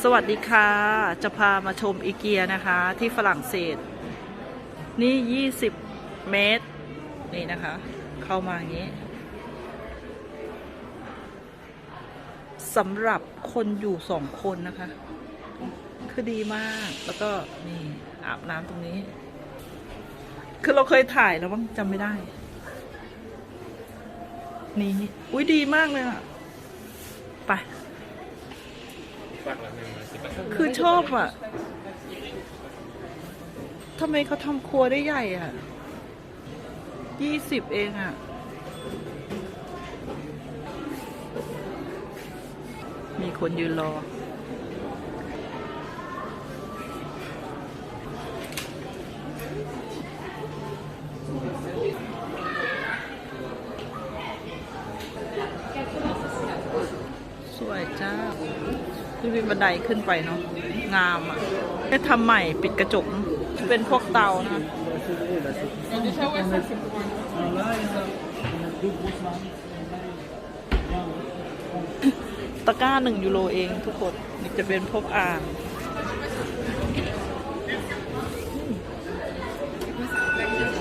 สวัสดีค่ะ จะพามาชมอีเกียนะคะ ที่ฝรั่งเศส นี่ 20 เมตร นี่นะคะ เข้ามาอย่างนี้สำหรับคนอยู่สองคนนะคะ คือดีมากแล้วก็นี่ อาบน้ำตรงนี้ คือเราเคยถ่ายแล้วบ้างจำไม่ได้ นี่ อุ้ยดีมากเลยอะไป คือชอบอะทำไมเขาทำครัวได้ใหญ่อะยี่สิบเองอะ มีคนยืนรอ สวยจ้า ที่มีบันไดขึ้นไปเนาะงามอะได้ทำใหม่ปิดกระจกเนอะเป็นพวกเตานะตะกร้าหนึ่งยูโรเองทุกคนนี่จะเป็นพวกอ่าง